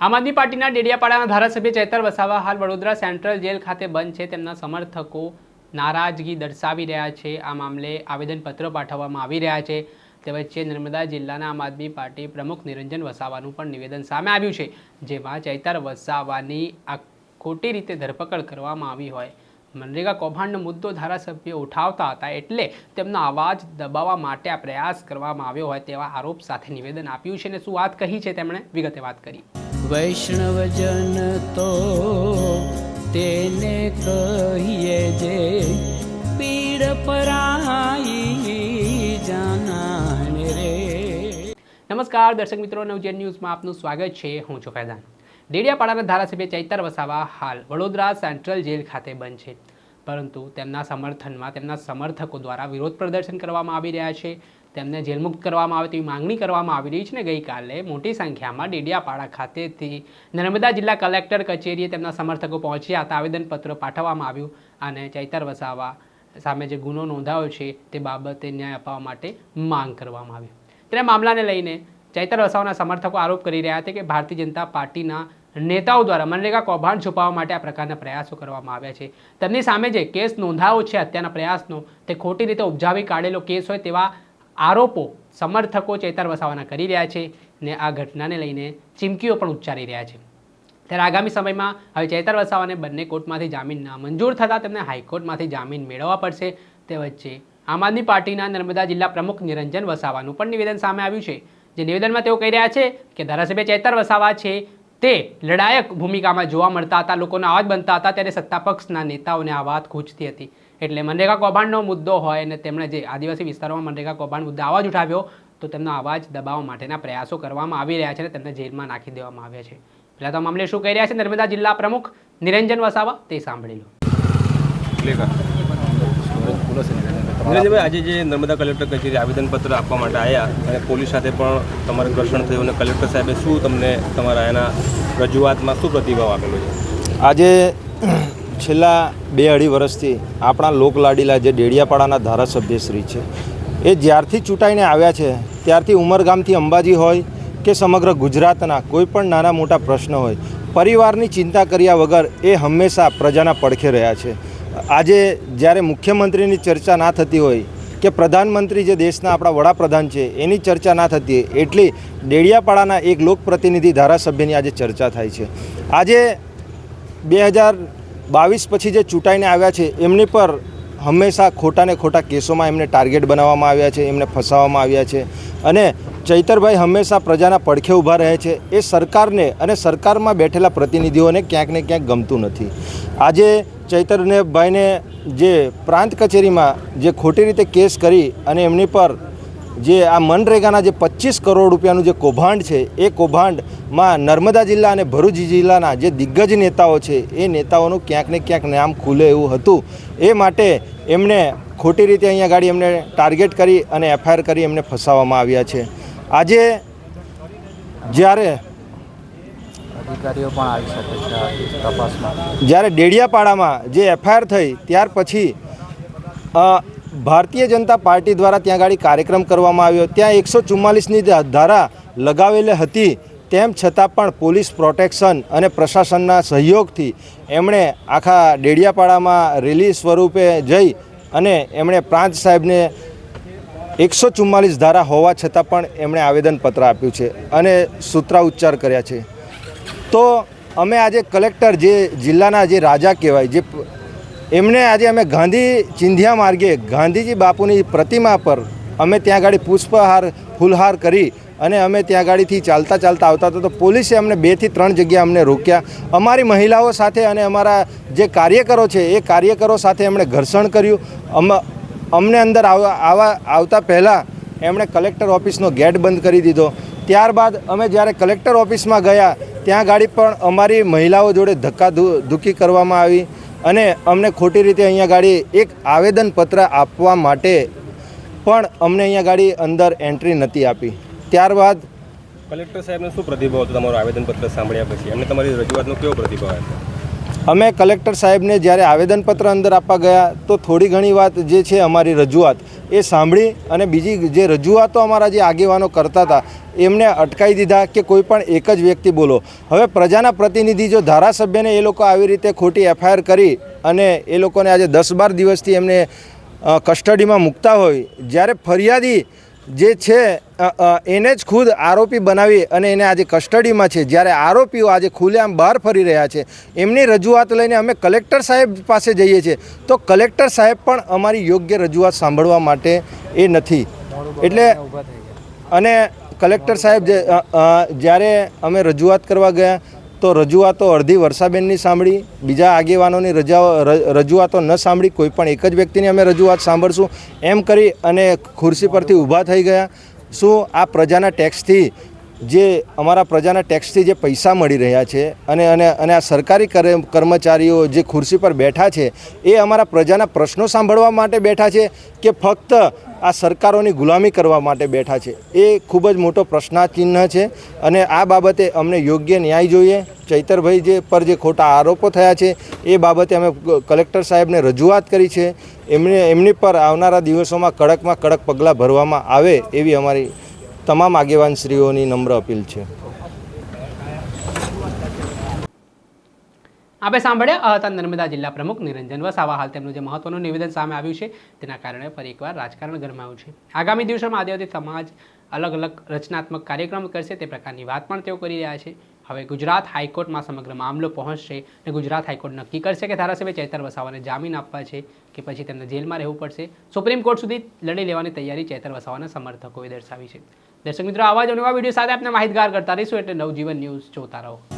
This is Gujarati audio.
આમ આદમી પાર્ટીના ડેડિયાપાડાના ધારાસભ્ય ચેતર વસાવા હાલ વડોદરા સેન્ટ્રલ જેલ ખાતે બંધ છે. તેમના સમર્થકો નારાજગી દર્શાવી રહ્યા છે. આ મામલે આવેદનપત્ર પાઠવવામાં આવી રહ્યા છે. તે વચ્ચે નર્મદા જિલ્લાના આમ આદમી પાર્ટી પ્રમુખ નિરંજન વસાવાનું પણ નિવેદન સામે આવ્યું છે, જેમાં ચૈતર વસાવાની આ ખોટી રીતે ધરપકડ કરવામાં આવી હોય. મનરેગા કૌભાંડનો મુદ્દો ધારાસભ્યો ઉઠાવતા હતા એટલે તેમનો અવાજ દબાવવા માટે આ પ્રયાસ કરવામાં આવ્યો હોય તેવા આરોપ સાથે નિવેદન આપ્યું છે અને શું વાત કહી છે તેમણે? વિગતે વાત કરી. વૈષ્ણવજન તો તેને કહીએ જે પીડ પરાઈ જાનાને રે. નમસ્કાર, દર્શક મિત્રો, નવજન ન્યૂઝમાં આપનું સ્વાગત છે. હું છું ફૈઝાન. ડેડિયાપાડાના ધારાસભ્ય ચૈતર વસાવા હાલ વડોદરા સેન્ટ્રલ જેલ ખાતે બંધ છે. પરંતુ તેમના સમર્થનમાં, તેમના સમર્થકો દ્વારા વિરોધ પ્રદર્શન કરવામાં આવી રહ્યા છે. તેમને જેલમુક્ત કરવામાં આવે તેવી માંગણી કરવામાં આવી રહી છે ને ગઈકાલે મોટી સંખ્યામાં ડેડિયાપાડા ખાતેથી નર્મદા જિલ્લા કલેક્ટર કચેરીએ તેમના સમર્થકો પહોંચ્યા. હતા આવેદનપત્ર પાઠવવામાં આવ્યું અને ચૈતર વસાવા સામે જે ગુનો નોંધાયો છે તે બાબતે ન્યાય અપાવવા માટે માંગ કરવામાં આવી. તેના મામલાને લઈને ચૈતર વસાવાના સમર્થકો આરોપ કરી રહ્યા હતા કે ભારતીય જનતા પાર્ટીના નેતાઓ દ્વારા મનરેગા કૌભાંડ છુપાવવા માટે આ પ્રકારના પ્રયાસો કરવામાં આવ્યા છે. તેમની સામે જે કેસ નોંધાયો છે હત્યાના પ્રયાસનો, તે ખોટી રીતે ઉપજાવી કાઢેલો કેસ હોય તેવા આરોપો સમર્થકો ચેતર વસાવાના કરી રહ્યા છે ને આ ઘટનાને લઈને ચીમકીઓ પણ ઉચ્ચારી રહ્યા છે. ત્યારે આગામી સમયમાં હવે ચેતર વસાવાને બંને કોર્ટમાંથી જામીન નામંજૂર થતાં તેમને હાઈકોર્ટમાંથી જામીન મેળવવા પડશે. તે વચ્ચે આમ આદમી પાર્ટીના નર્મદા જિલ્લા પ્રમુખ નિરંજન વસાવાનું પણ નિવેદન સામે આવ્યું છે. જે નિવેદનમાં તેઓ કહી રહ્યા છે કે ધારાસભ્ય ચેતર વસાવા છે તે લડાયક ભૂમિકામાં જોવા મળતા હતા, લોકોના અવાજ બનતા હતા, ત્યારે સત્તાપક્ષના નેતાઓને આ વાત ખૂંચતી હતી. એટલે મનરેગા કૌભાંડનો મુદ્દો હોય અને તેમણે જે આદિવાસી વિસ્તારોમાં મનરેગા કૌભાંડ મુદ્દે અવાજ ઉઠાવ્યો, તો તેમનો અવાજ દબાવવા માટેના પ્રયાસો કરવામાં આવી રહ્યા છે અને તેમને જેલમાં નાખી દેવામાં આવ્યા છે. પહેલાં તો મામલે શું કહી રહ્યા છે? નર્મદા જિલ્લા પ્રમુખ નિરંજન વસાવા, તે સાંભળી લો. નિરંજનભાઈ આજે જે નર્મદા કલેક્ટર કચેરી આવેદનપત્ર આપવા માટે આવ્યા અને પોલીસ સાથે પણ તમારે ઘર્ષણ થયું અને કલેક્ટર સાહેબે શું તમને તમારા એના રજૂઆતમાં શું પ્રતિભાવ આપેલો છે? આજે છેલ્લા બે અઢી વર્ષથી આપણા લોકલાડીલા જે ડેડિયાપાડાના ધારાસભ્યશ્રી છે, એ જ્યારથી ચૂંટાઈને આવ્યા છે, ત્યારથી ઉમરગામથી અંબાજી હોય કે સમગ્ર ગુજરાતના કોઈ પણ નાના મોટા પ્રશ્ન હોય, પરિવારની ચિંતા કર્યા વગર એ હંમેશા પ્રજાના પડખે રહ્યા છે. આજે જ્યારે મુખ્યમંત્રીની ચર્ચા ના થતી હોય કે પ્રધાનમંત્રી જે દેશના આપણા વડાપ્રધાન છે, એની ચર્ચા ના થતી હોય, એટલી ડેડિયાપાડાના એક લોકપ્રતિનિધિ ધારાસભ્યની આજે ચર્ચા થાય છે. આજે બે હજાર બાવીસ પછી જે ચૂંટાઈને આવ્યા છે, એમની પર હંમેશા ખોટાને ખોટા કેસોમાં એમને ટાર્ગેટ બનાવવામાં આવ્યા છે, એમને ફસાવવામાં આવ્યા છે. અને ચૈતરભાઈ હંમેશા પ્રજાના પડખે ઊભા રહે છે. એ સરકારને અને સરકારમાં બેઠેલા પ્રતિનિધિઓને ક્યાંક ને ક્યાંક ગમતું નથી. આજે ચૈતરને ભાઈને જે પ્રાંત કચેરીમાં જે ખોટી રીતે કેસ કરી અને એમની પર જે આ મનરેગાના જે પચીસ કરોડ રૂપિયાનું જે કૌભાંડ છે એ કૌભાંડમાં નર્મદા જિલ્લા અને ભરૂચ જિલ્લાના જે દિગ્ગજ નેતાઓ છે એ નેતાઓનું ક્યાંક ને ક્યાંક નામ ખુલે એવું હતું. એ માટે એમને ખોટી રીતે અહીંયા ગાડી એમને ટાર્ગેટ કરી અને એફઆઈઆર કરી એમને ફસાવવામાં આવ્યા છે. આજે જ્યારે અધિકારીઓ પણ આવી શકે છે તપાસમાં. જ્યારે ડેડિયાપાડામાં જે એફઆઈઆર થઈ ત્યાર પછી ભારતીય જનતા પાર્ટી દ્વારા ત્યાં ગાડી કાર્યક્રમ કરવામાં આવ્યો. ત્યાં એકસો ચુમ્માલીસની ધારા લગાવેલી હતી. તેમ છતાં પણ પોલીસ પ્રોટેક્શન અને પ્રશાસનના સહયોગથી એમણે આખા ડેડિયાપાડામાં રેલી સ્વરૂપે જઈ અને એમણે પ્રાંત સાહેબને એકસો ચુમ્માલીસ ધારા હોવા છતાં પણ એમણે આવેદનપત્ર આપ્યું છે અને સૂત્રા ઉચ્ચાર કર્યા છે. તો અમે આજે કલેક્ટર જે જિલ્લાના જે રાજા કહેવાય, જે એમને આજે અમે ગાંધી ચિંધ્યા માર્ગે ગાંધીજી બાપુની પ્રતિમા પર અમે ત્યાં ગાડી પુષ્પહાર, ફૂલહાર કરી અને અમે ત્યાં ગાડીથી ચાલતા ચાલતા આવતા હતા. તો પોલીસે અમને બેથી ત્રણ જગ્યા અમને રોક્યા. અમારી મહિલાઓ સાથે અને અમારા જે કાર્યકરો છે, એ કાર્યકરો સાથે એમણે ઘર્ષણ કર્યું. અમ, અમને અંદર આવા આવતા પહેલાં એમણે કલેક્ટર ઓફિસનો ગેટ બંધ કરી દીધો. ત્યારબાદ અમે જ્યારે કલેક્ટર ઓફિસમાં ગયા, ત્યાં ગાડી પણ અમારી મહિલાઓ જોડે ધક્કા ધુકી કરવામાં આવી. અને અમને ખોટી રીતે અહીંયા ગાડી એક આવેદનપત્ર આપવા માટે પણ અમને અહીંયા ગાડી અંદર એન્ટ્રી નથી આપી. ત્યારબાદ કલેક્ટર સાહેબનો શું પ્રતિભાવ હતો તમારું આવેદનપત્ર સાંભળ્યા પછી? એમને તમારી રજૂઆતનો કેવો પ્રતિભાવ આપ્યો? અમે કલેક્ટર સાહેબને જ્યારે આવેદનપત્ર અંદર આપવા ગયા, તો થોડી ઘણી વાત જે છે અમારી રજૂઆત. એ સાંભળી અને બીજી જે રજૂઆતો અમારા જે આગેવાનો કરતા હતા, એમને અટકાવી દીધા કે કોઈ પણ એક જ વ્યક્તિ બોલો. હવે પ્રજાના પ્રતિનિધિ જો ધારાસભ્યને એ લોકો આવી રીતે ખોટી એફઆઈઆર કરી અને એ લોકોને આજે દસ બાર દિવસથી એમને કસ્ટડીમાં મૂકતા હોય, જ્યારે ફરિયાદી જે છે એને જ ખુદ આરોપી બનાવી અને એને આજે કસ્ટડીમાં છે. જ્યારે આરોપીઓ આજે ખુલ્લેઆમ બહાર ફરી રહ્યા છે. એમની રજૂઆત લઈને અમે કલેક્ટર સાહેબ પાસે જઈએ છીએ. તો કલેક્ટર સાહેબ પણ અમારી યોગ્ય રજૂઆત સાંભળવા માટે એ નથી. એટલે અને કલેક્ટર સાહેબ જ્યારે અમે રજૂઆત કરવા ગયા, તો રજૂઆતો અડધી વર્ષાબેનની સાંભળી, બીજા આગેવાનોની રજાઓ રજૂઆતો ન સાંભળી, કોઈ પણ એક જ વ્યક્તિની અમે રજૂઆત સાંભળશું. એમ કરી અને ખુરશી પરથી ઊભા થઈ ગયા. શું આ પ્રજાના ટેક્સથી જે અમારા પ્રજાના ટેક્સથી જે પૈસા મળી રહ્યા છે અને અને અને આ સરકારી કરે- કર્મચારીઓ જે ખુરશી પર બેઠા છે એ અમારા પ્રજાના પ્રશ્નો સાંભળવા માટે બેઠા છે કે ફક્ત આ સરકારોની ગુલામી કરવા માટે બેઠા છે. એ ખૂબ જ મોટો પ્રશ્નાચિહ્ન છે અને આ બાબતે અમને યોગ્ય ન્યાય જોઈએ. ચૈતરભાઈ જે પર જે ખોટા આરોપો થયા છે, એ બાબતે અમે કલેક્ટર સાહેબને રજૂઆત કરી છે. એમને, એમની પર આવનારા દિવસોમાં કડકમાં કડક પગલાં ભરવામાં આવે એવી અમારી તમામ આગેવાનશ્રીઓની નમ્ર અપીલ છે. આપણે સાંભળ્યા? આ હતા નર્મદા જિલ્લા પ્રમુખ નિરંજન વસાવા. હાલ તેમનું જે મહત્વનું નિવેદન સામે આવ્યું છે, તેના કારણે ફરી એકવાર રાજકારણ ગરમાયું છે. આગામી દિવસોમાં આદિવાસી સમાજ અલગ અલગ રચનાત્મક કાર્યક્રમ કરશે, તે પ્રકારની વાત પણ તેઓ કરી રહ્યા છે. હવે ગુજરાત હાઈકોર્ટમાં સમગ્ર મામલો પહોંચશે અને ગુજરાત હાઈકોર્ટ નક્કી કરશે કે ધારાસભ્ય ચેતર વસાવાને જામીન આપવા છે કે પછી તેમને જેલમાં રહેવું પડશે. સુપ્રીમ કોર્ટ સુધી લડી લેવાની તૈયારી ચેતર વસાવાના સમર્થકોએ દર્શાવી છે. દર્શક મિત્રો, આવા જ નવા વીડિયો સાથે આપણે માહિતગાર કરતા રહીશું એટલે નવજીવન ન્યૂઝ જોતા રહો.